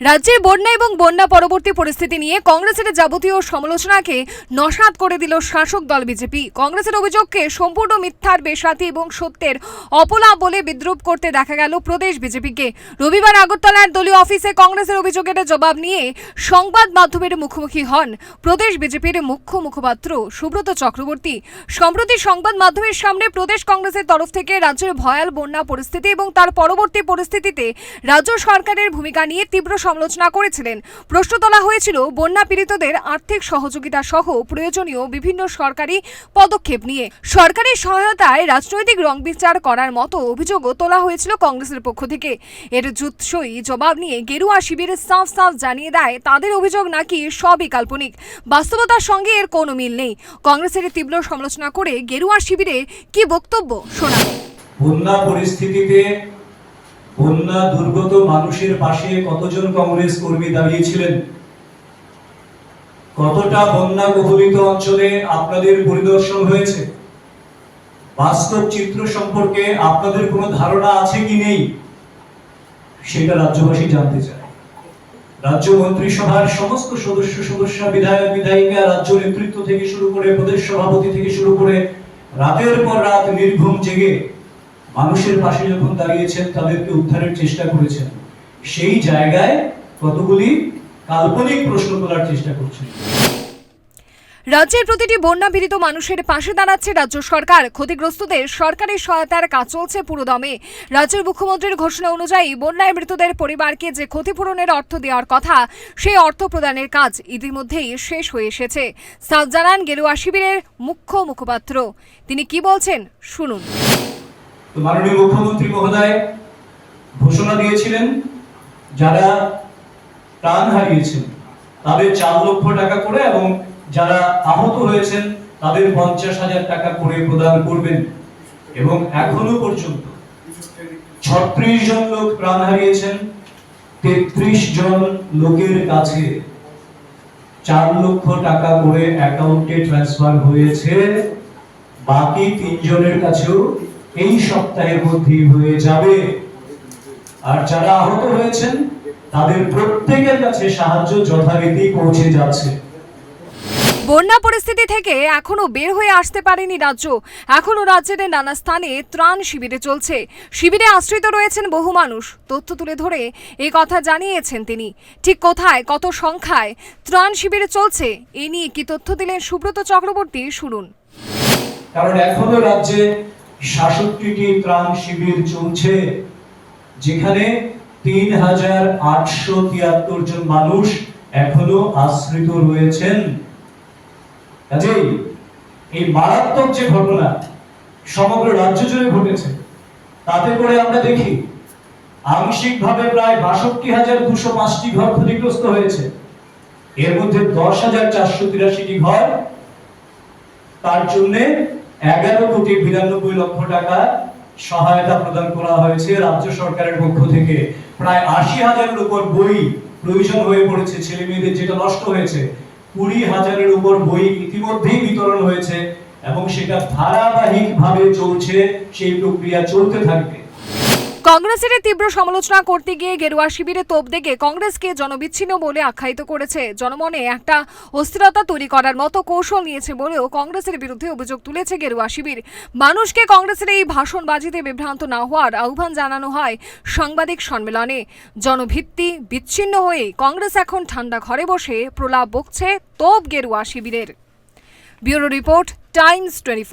রাজ্যের বন্যা এবং বন্যা পরবর্তী পরিস্থিতি নিয়ে কংগ্রেসের যাবতীয় সমালোচনাকে নস্বাত করে দিল শাসক দল বিজেপি। কংগ্রেসের অভিযোগকে সম্পূর্ণ মিথ্যার, বেসাতি এবং সত্যের অপলা বলে বিদ্রুপ করতে দেখা গেল প্রদেশ বিজেপিকে। রবিবার আগরতলার দলীয় অফিসে কংগ্রেসের অভিযোগের জবাব নিয়ে সংবাদ মাধ্যমের মুখোমুখি হন প্রদেশ বিজেপির মুখ্য মুখপাত্র সুব্রত চক্রবর্তী। সম্প্রতি সংবাদ মাধ্যমের সামনে প্রদেশ কংগ্রেসের তরফ থেকে রাজ্যের ভয়াল বন্যা পরিস্থিতি এবং তার পরবর্তী পরিস্থিতিতে রাজ্য সরকারের ভূমিকা নিয়ে তীব্র সমালোচনা করেছিলেন। প্রশ্ন তোলা হয়েছিল, বন্যা পীড়িতদের আর্থিক সহযোগিতা সহ প্রয়োজনীয় বিভিন্ন সরকারি পদক্ষেপ নিয়ে। সরকারি সহায়তায় রাজনৈতিক রং বিচার করার মতো অভিযোগও তোলা হয়েছিল কংগ্রেসের পক্ষ থেকে। এর জুৎসই জবাব নিয়ে গেরুয়া শিবিরের সাফ সাফ জানিয়ে দেয়, তাদের অভিযোগ নাকি সবই কাল্পনিক। বাস্তবতার সঙ্গে এর কোনো মিল নেই। কংগ্রেসের তীব্র সমালোচনা করে গেরুয়া শিবিরে কি বক্তব্য শোনাবো বন্যা পরিস্থিতিতে বন্যা দুর্গত মানুষের পাশে কতজন কংগ্রেস কর্মী দাঁড়িয়েছিলেন? কতটা বন্যা কবলিত অঞ্চলে আপনাদের পরিদর্শন হয়েছে? বাস্তব চিত্র সম্পর্কে আপনাদের কোনো ধারণা আছে কি নেই? সেটা রাজ্যবাসী জানতে চায়। রাজ্য মন্ত্রিসভার সমস্ত সদস্য সদস্য, বিধায়ক, বিধায়িকা, রাজ্য নেতৃত্ব থেকে শুরু করে প্রদেশ সভাপতি থেকে শুরু করে রাতের পর রাত নির্ঘুম জেগে মানুষের পাশে যখন দাঁড়িয়েছেন, তাদেরকে উদ্ধারের চেষ্টা করেছেন। সেই জায়গায় কতগুলি কাল্পনিক প্রশ্ন তোলার চেষ্টা করছেন। রাজ্যের প্রতিটি বন্যা পীড়িত মানুষের পাশে দাঁড়াচ্ছে রাজ্য সরকার। ক্ষতিগ্রস্তদের সরকারি সহায়তার কাজ চলছে পুরোদমে রাজ্যের মুখ্যমন্ত্রীর ঘোষণা অনুযায়ী, বন্যায় মৃতদের পরিবারকে যে ক্ষতিপূরণের অর্থ দেওয়ার কথা, সেই অর্থ প্রদানের কাজ ইতিমধ্যেই শেষ হয়ে এসেছে। সাফ জানান গেরুয়া শিবিরের মুখ্য মুখপাত্র। তিনি কি বলছেন? শুনুন। তো মাননীয় মুখ্যমন্ত্রী মহোদয় ঘোষণা দিয়েছিলেন, যারা প্রাণ হারিয়েছেন, তাদের চার লক্ষ টাকা করে এবং যারা আহত হয়েছেন, তাদের পঞ্চাশ হাজার টাকা করে প্রদান করবেন। এবং এখনও পর্যন্ত ছত্রিশ জন লোক প্রাণ হারিয়েছেন, তেত্রিশ জন লোকের কাছে চার লক্ষ টাকা করে অ্যাকাউন্টে ট্রান্সফার হয়েছে, বাকি তিনজনের কাছেও এই সপ্তাহের মধ্যেই হয়ে যাবে। আর যারা আহত হয়েছেন তাদের প্রত্যেকের কাছে সাহায্য যথারীতি পৌঁছে যাচ্ছে। বন্যা পরিস্থিতি থেকে এখনও বের হয়ে আসতে পারেনি রাজ্য। এখনও রাজ্যের নানা স্থানে ত্রাণ শিবিরে চলছে। শিবিরে আশ্রিত রয়েছেন বহু মানুষ। তথ্য তুলে ধরে এই কথা জানিয়েছেন তিনি। ঠিক কোথায় কত সংখ্যায় ত্রাণ শিবিরে চলছে এ নিয়ে কি তথ্য দিলেন সুব্রত চক্রবর্তী শুনুন। কারণ এখনও রাজ্যে সাতষট্টিটি ত্রাণ শিবির চলছে, যেখানে তিন হাজার আটশো তিয়াত্তর জন মানুষ এখনও আশ্রিত রয়েছেন। কাজেই এই মারাত্মক যে ঘটনা সমগ্র রাজ্য জুড়ে ঘটেছে, তাতে করে আমরা দেখি, আংশিকভাবে প্রায় বাষট্টি হাজার দুশো পাঁচটি ঘর ক্ষতিগ্রস্ত হয়েছে। এর মধ্যে দশ হাজার চারশো তিরাশিটি ঘর তার জন্য এগারো কোটি বিরানব্বই লক্ষ টাকা সহায়তা প্রদান করা হয়েছে রাজ্য সরকারের পক্ষ থেকে। প্রায় আশি হাজারের উপর বই প্রয়োজন হয়ে পড়েছে ছেলে মেয়েদের যেটা নষ্ট হয়েছে। কুড়ি হাজারের উপর বই ইতিমধ্যেই বিতরণ হয়েছে এবং সেটা ধারাবাহিকভাবে চলছে, সেই প্রক্রিয়া চলতে থাকবে। কংগ্রেসের তীব্র সমালোচনা করতে গিয়ে গেরুয়া শিবিরে তোপ দেখে কংগ্রেসকে জনবিচ্ছিন্ন বলে আখ্যায়িত করেছে। জনমনে একটা অস্থিরতা তৈরি করার মতো কৌশল নিয়েছে বলেও কংগ্রেসের বিরুদ্ধে অভিযোগ তুলেছে গেরুয়া শিবির। মানুষকে কংগ্রেসের এই ভাষণবাজিতে বিভ্রান্ত না হওয়ার আহ্বান জানানো হয় সাংবাদিক সম্মেলনে। জনভিত্তি বিচ্ছিন্ন হয়ে কংগ্রেস এখন ঠান্ডা ঘরে বসে প্রলাপ বকছে তোপ গেরুয়া শিবিরের। Bureau report Times twenty